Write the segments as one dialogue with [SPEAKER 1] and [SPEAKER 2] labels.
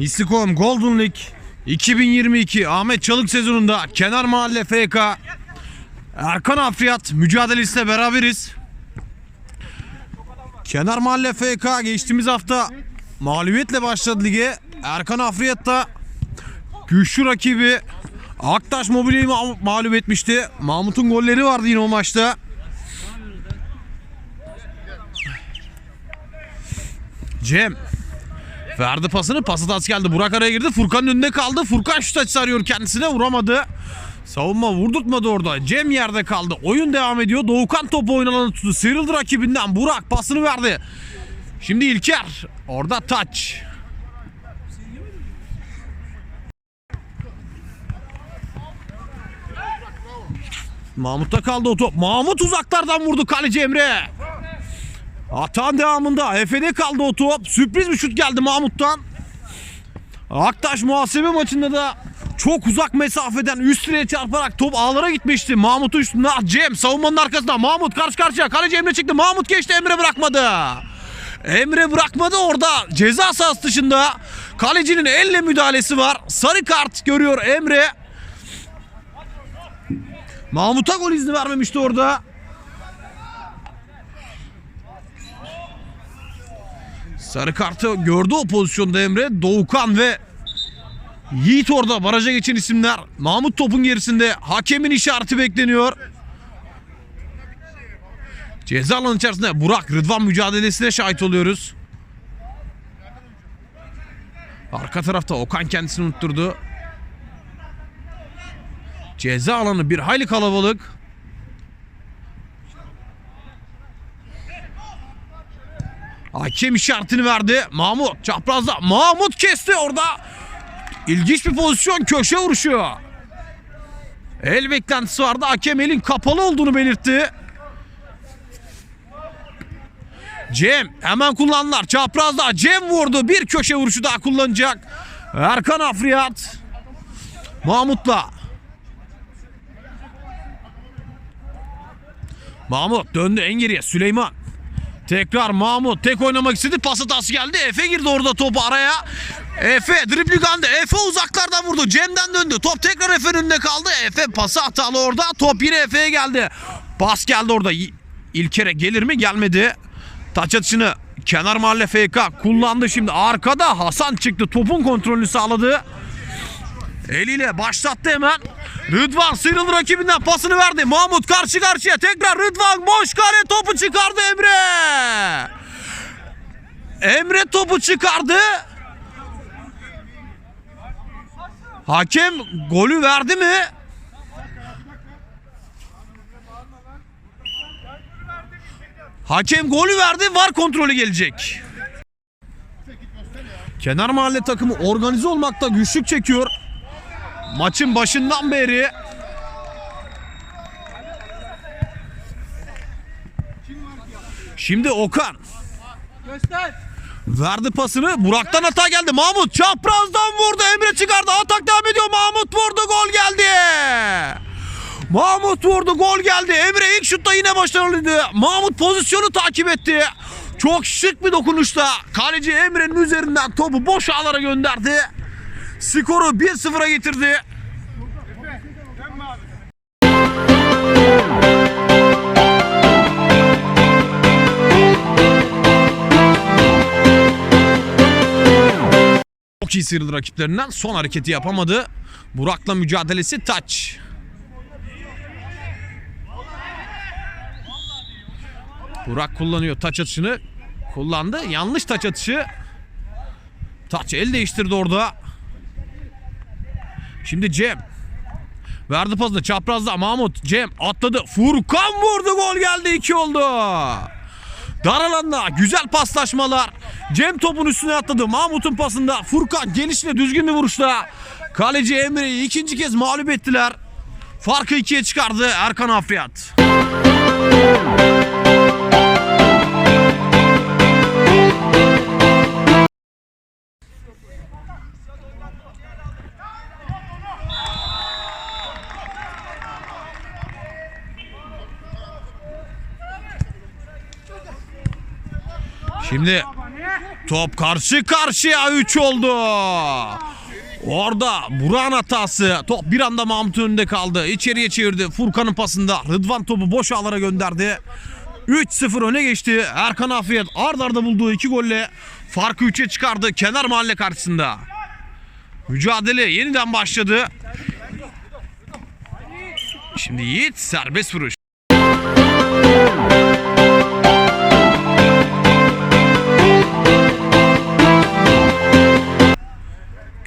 [SPEAKER 1] Mistikom Golden League 2022 Ahmet Çalık sezonunda Kenar Mahalle FK Erkan Afriyat mücadelesiyle beraberiz. Kenar Mahalle FK geçtiğimiz hafta mağlubiyetle başladı lige. Erkan Afriyat da güçlü rakibi Aktaş Mobilya'yı ma- mağlup etmişti. Mahmut'un golleri vardı yine o maçta. Cem Verdi pasını. Pası da geldi. Burak araya girdi. Furkan'ın önünde kaldı. Furkan şut açısı arıyor kendisine. Vuramadı. Savunma vurdurtmadı orada. Cem yerde kaldı. Oyun devam ediyor. Doğukan topu oynanan tuttu. Sıyrıldı rakibinden. Burak pasını verdi. Şimdi İlker. Orada taç. Mahmut'ta kaldı o top. Mahmut uzaklardan vurdu kaleci Emre. Atan devamında Efe'de kaldı o top. Sürpriz bir şut geldi Mahmut'tan. Aktaş muhasebe maçında da çok uzak mesafeden üst direğe çarparak top ağlara gitmişti. Mahmut'un üstünde Cem savunmanın arkasında. Mahmut karşı karşıya. Kaleci Emre çıktı. Mahmut geçti Emre bırakmadı. Emre bırakmadı orada. Ceza sahası dışında kalecinin elle müdahalesi var. Sarı kart görüyor Emre. Mahmut'a gol izni vermemişti orada. Sarı kartı gördü o pozisyonda Emre. Doğukan ve Yiğit orada baraja geçen isimler. Mahmut topun gerisinde. Hakemin işareti bekleniyor. Ceza alanı içerisinde Burak Rıdvan mücadelesine şahit oluyoruz. Arka tarafta Okan kendisini unutturdu. Ceza alanı bir hayli kalabalık. Hakem işaretini verdi. Mahmut çaprazda. Mahmut kesti orada. İlginç bir pozisyon köşe vuruşu. El beklentisi vardı. Hakem elin kapalı olduğunu belirtti. Cem hemen kullandılar. Çaprazda Cem vurdu. Bir köşe vuruşu daha kullanacak. Erkan Afriyat. Mahmut'la. Mahmut döndü en geriye. Süleyman. Tekrar Mahmut tek oynamak istedi. Pas hatası geldi. Efe girdi orada topu araya. Efe dribling aldı. Efe uzaklardan vurdu. Cem'den döndü. Top tekrar Efe'nin önünde kaldı. Efe pası hatalı orada. Top yine Efe'ye geldi. Pas geldi orada. İlker'e gelir mi? Gelmedi. Taç atışını kenar mahalle FK kullandı şimdi. Arkada Hasan çıktı. Topun kontrolünü sağladı. Eliyle başlattı hemen. Rıdvan sıyrıldı rakibinden pasını verdi. Mahmut karşı karşıya tekrar Rıdvan boş kare topu çıkardı Emre. Emre topu çıkardı. Hakem golü verdi mi? Hakem golü verdi. Var kontrolü gelecek. Kenar mahalle takımı organize olmakta güçlük çekiyor. Maçın başından beri Şimdi Okan
[SPEAKER 2] Göster.
[SPEAKER 1] verdi pasını. Burak'tan hata geldi. Mahmut çaprazdan vurdu. Emre çıkardı. Atak devam ediyor. Mahmut vurdu. Gol geldi. Mahmut vurdu. Gol geldi. Emre ilk şutta yine başarılıydı. Mahmut pozisyonu takip etti. Çok şık bir dokunuşla kaleci Emre'nin üzerinden topu boş ağlara gönderdi. Skoru 1-0'a getirdi. Çok iyi sıyrıldı rakiplerinden. Son hareketi yapamadı. Burak'la mücadelesi taç. Burak kullanıyor taç atışını. Kullandı. Yanlış taç atışı. Taç el değiştirdi orada. Şimdi Cem. Verdi pasını çaprazda Mahmut. Cem atladı. Furkan vurdu gol geldi 2 oldu. Dar alanda güzel paslaşmalar. Cem topun üstüne atladı. Mahmut'un pasında Furkan gelişine düzgün bir vuruşla. Kaleci Emre'yi ikinci kez mağlup ettiler. Farkı ikiye çıkardı Erkan Afriyat. Şimdi top karşı karşıya 3 oldu. Orada Burak'ın hatası. Top bir anda Mahmut'un önünde kaldı. İçeriye çevirdi. Furkan'ın pasında. Rıdvan topu boş ağlara gönderdi. 3-0 öne geçti. Erkan Afiyet ard arda bulduğu iki golle farkı 3'e çıkardı kenar mahalle karşısında. Mücadele yeniden başladı. Şimdi Yiğit serbest vuruş.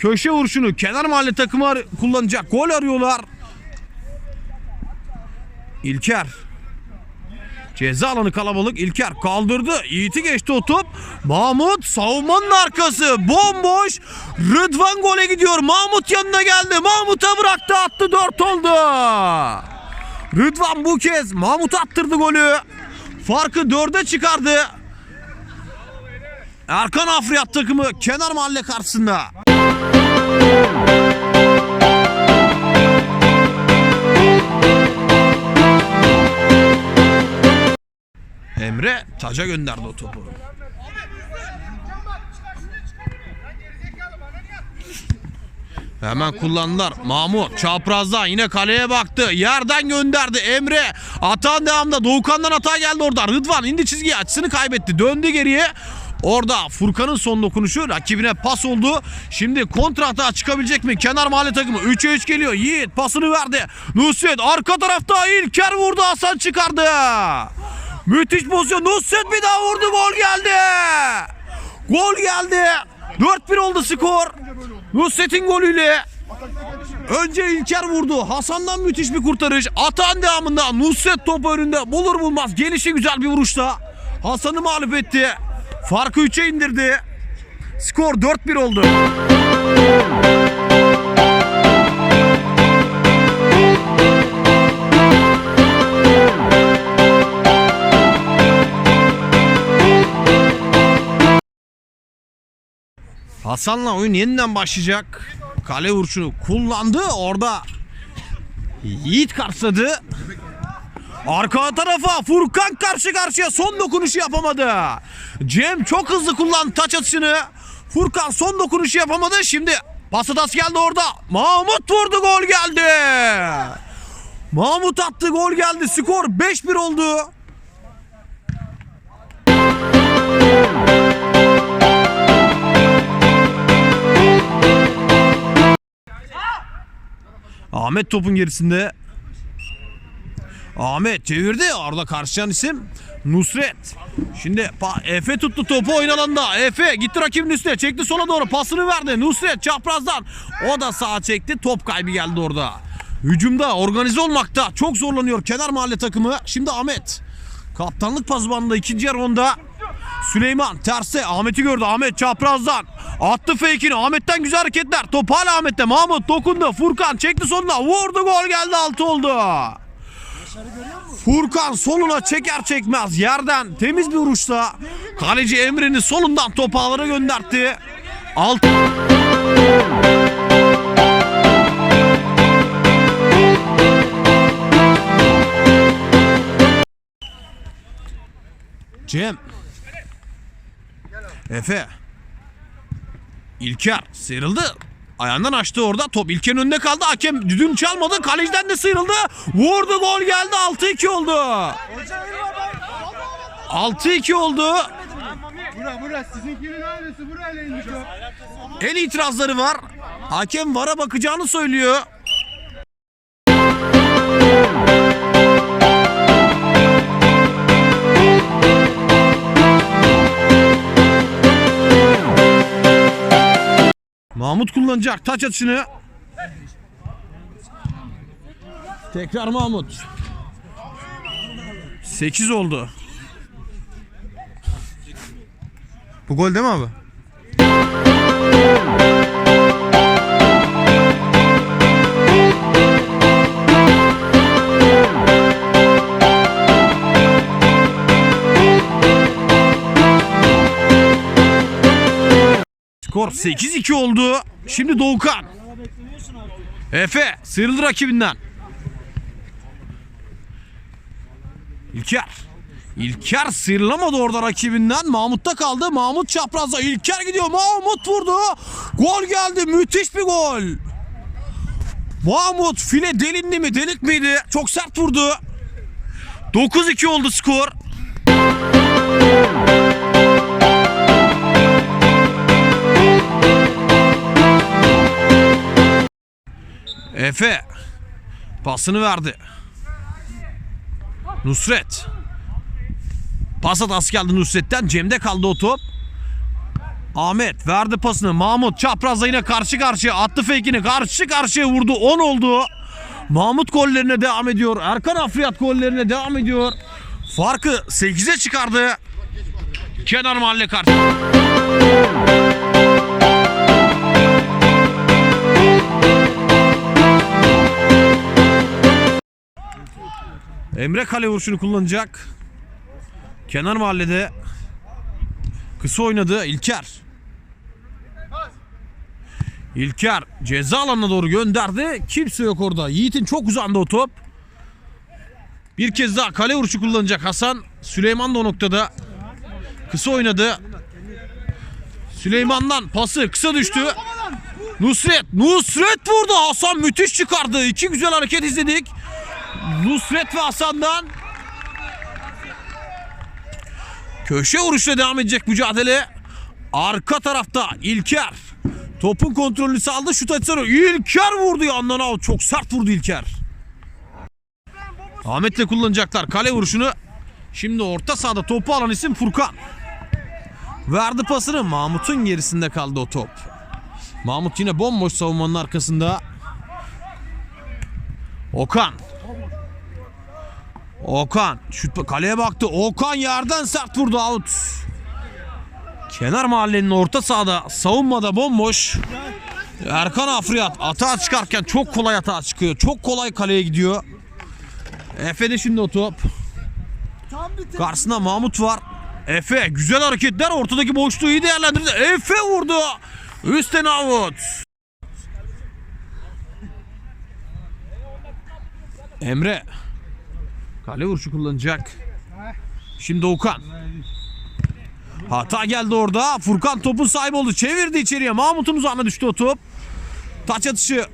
[SPEAKER 1] Köşe vuruşunu kenar mahalle takımı kullanacak. Gol arıyorlar. İlker. Ceza alanı kalabalık. İlker kaldırdı. Yiğit'i geçti o top. Mahmut savunmanın arkası. Bomboş. Rıdvan gole gidiyor. Mahmut yanına geldi. Mahmut'a bıraktı. Attı 4 oldu. Rıdvan bu kez Mahmut attırdı golü. Farkı 4'e çıkardı. Erkan Afriyat takımı kenar mahalle karşısında. Emre taca gönderdi o topu. Hemen kullandılar. Mahmut çaprazdan yine kaleye baktı. Yerden gönderdi. Emre atan devamda. Doğukan'dan hata geldi orada. Rıdvan indi çizgiye açısını kaybetti. Döndü geriye. Orada Furkan'ın son dokunuşu rakibine pas oldu. Şimdi kontra hata çıkabilecek mi? Kenar mahalle takımı 3'e 3 geliyor. Yiğit pasını verdi. Nusret arka tarafta İlker vurdu. Hasan çıkardı. Müthiş pozisyon. Nusret bir daha vurdu. Gol geldi. Gol geldi. 4-1 oldu skor. Nusret'in golüyle Önce İlker vurdu. Hasan'dan müthiş bir kurtarış. Atan devamında Nusret topu önünde bulur bulmaz. Gelişi güzel bir vuruşta. Hasan'ı mağlup etti. Farkı 3'e indirdi. Skor 4-1 oldu. Hasan'la oyun yeniden başlayacak. Kale vuruşunu kullandı. Orada Yiğit karşıladı. Arka tarafa Furkan karşı karşıya son dokunuşu yapamadı. Cem çok hızlı kullandı taç atışını. Furkan son dokunuşu yapamadı. Şimdi pas hatası geldi orada. Mahmut vurdu gol geldi. Mahmut attı gol geldi. Skor 5-1 oldu. Ahmet topun gerisinde. Ahmet çevirdi. Orada karşılayan isim Nusret. Şimdi Efe tuttu topu oyun alanında. Efe gitti rakibin üstüne. Çekti sola doğru pasını verdi. Nusret çaprazdan. O da sağa çekti. Top kaybı geldi orada. Hücumda organize olmakta çok zorlanıyor kenar mahalle takımı. Şimdi Ahmet. Kaptanlık pazbanında ikinci yarı onda. Süleyman terse Ahmet'i gördü. Ahmet çaprazdan. Attı fake'ini. Ahmet'ten güzel hareketler. Top hala Ahmet'te. Mahmut dokundu. Furkan çekti sonuna. Vurdu gol geldi. Altı oldu. Furkan soluna çeker çekmez yerden temiz bir vuruşla kaleci Emre'nin solundan topu ağlara göndertti. Alt Cem Efe İlker sıyrıldı. Ayağından açtı orada. Top İlker'in önünde kaldı. Hakem düdüğünü çalmadı. Kaleciden de sıyrıldı. Vurdu gol geldi. 6-2 oldu. 6-2 oldu.
[SPEAKER 2] Bura bura sizinkinin aynısı burayla indi top.
[SPEAKER 1] El itirazları var. Hakem vara bakacağını söylüyor. Mahmut kullanacak taç atışını. Tekrar Mahmut. 8 oldu. Bu gol değil mi abi? Skor 8-2 oldu. Şimdi Doğukan. Efe sıyrıldı rakibinden. İlker. İlker sıyrılamadı orada rakibinden. Mahmut'ta kaldı. Mahmut çaprazda. İlker gidiyor. Mahmut vurdu. Gol geldi. Müthiş bir gol. Mahmut file delindi mi delik miydi? Çok sert vurdu. 9-2 oldu skor. Efe pasını verdi. Nusret. Pas hatası geldi Nusret'ten. Cem'de kaldı o top. Ahmet verdi pasını. Mahmut çaprazla yine karşı karşıya attı fake'ini. Karşı karşıya vurdu. 10 oldu. Mahmut gollerine devam ediyor. Erkan Afriyat gollerine devam ediyor. Farkı 8'e çıkardı. Kenar mahalle karşı. Emre kale vuruşunu kullanacak. Kenar mahallede kısa oynadı İlker. İlker ceza alanına doğru gönderdi. Kimse yok orada. Yiğit'in çok uzandı o top. Bir kez daha kale vuruşu kullanacak Hasan. Süleyman da o noktada. Kısa oynadı. Süleyman'dan pası kısa düştü. Nusret. Nusret vurdu. Hasan müthiş çıkardı. İki güzel hareket izledik. Nusret ve Hasan'dan köşe vuruşla devam edecek mücadele. Arka tarafta İlker. Topun kontrolünü sağladı. Şut açısını İlker vurdu yandan out. Çok sert vurdu İlker. Ahmet'le kullanacaklar kale vuruşunu. Şimdi orta sahada topu alan isim Furkan. Verdi pasını. Mahmut'un gerisinde kaldı o top. Mahmut yine bomboş savunmanın arkasında. Okan. Okan şut kaleye baktı. Okan yerden sert vurdu out. Kenar mahallenin orta sahada savunmada bomboş. Erkan Afriyat atağa çıkarken çok kolay atağa çıkıyor. Çok kolay kaleye gidiyor. Efe'de şimdi o top. Karşısında Mahmut var. Efe güzel hareketler ortadaki boşluğu iyi değerlendirdi. Efe vurdu. Üstten out. Emre. Kale vuruşu kullanacak. Şimdi Okan. Hata geldi orada. Furkan topun sahibi oldu. Çevirdi içeriye. Mahmut'un uzağına düştü o top. Taç atışı.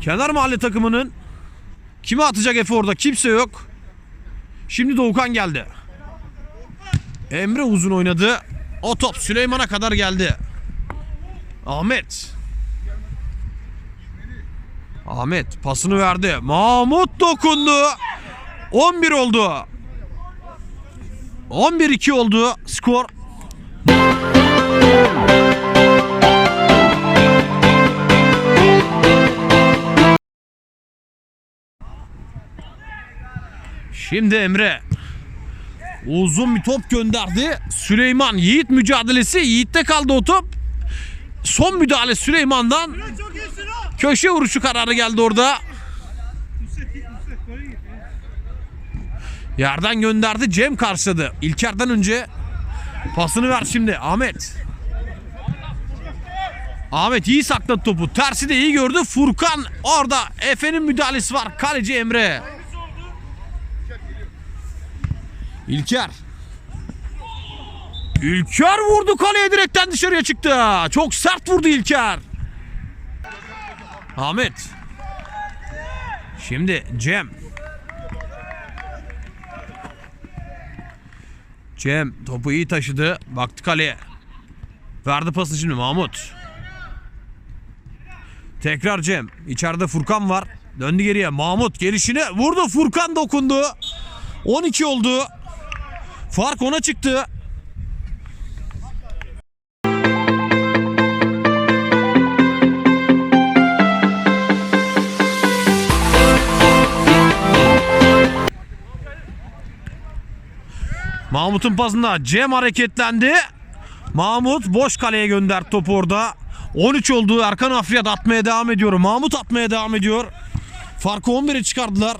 [SPEAKER 1] Kenar mahalle takımının. Kime atacak Efe orada? Kimse yok. Şimdi Doğukan geldi. Emre uzun oynadı. O top Süleyman'a kadar geldi. Ahmet. Ahmet pasını verdi. Mahmut dokundu. 11 oldu. 11-2 oldu skor. Şimdi Emre uzun bir top gönderdi. Süleyman Yiğit mücadelesi. Yiğit'te kaldı o top. Son müdahale Süleyman'dan. Köşe vuruşu kararı geldi orada. Yerden gönderdi. Cem karşıladı. İlker'den önce pasını ver şimdi Ahmet. Ahmet iyi sakladı topu. Tersi de iyi gördü. Furkan orada. Efe'nin müdahalesi var. Kaleci Emre. İlker. İlker vurdu kaleye direkten dışarıya çıktı. Çok sert vurdu İlker. Ahmet. Şimdi Cem. Cem topu iyi taşıdı. Baktı kaleye. Verdi pası şimdi Mahmut. Tekrar Cem. İçeride Furkan var. Döndü geriye. Mahmut gelişine vurdu. Furkan dokundu. 12 oldu. Fark ona çıktı. Mahmut'un pasında Cem hareketlendi. Mahmut boş kaleye gönderdi topu orada. 13 oldu. Erkan Afriyat atmaya devam ediyor. Mahmut atmaya devam ediyor. Farkı 11'e çıkardılar.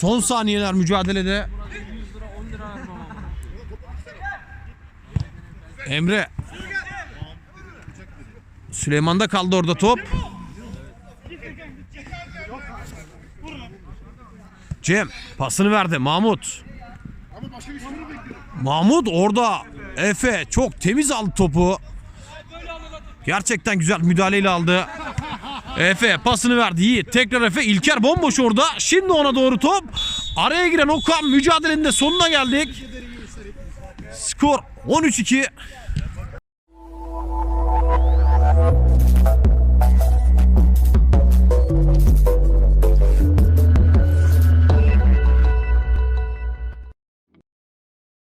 [SPEAKER 1] Son saniyeler mücadelede. Emre. Süleyman'da kaldı orada top. Cem pasını verdi Mahmut. Mahmut orada Efe çok temiz aldı topu. Gerçekten güzel müdahaleyle aldı. Efe pasını verdi Yiğit. Tekrar Efe. İlker bomboş orada. Şimdi ona doğru top. Araya giren Okan mücadelenin de sonuna geldik. Skor 13-2.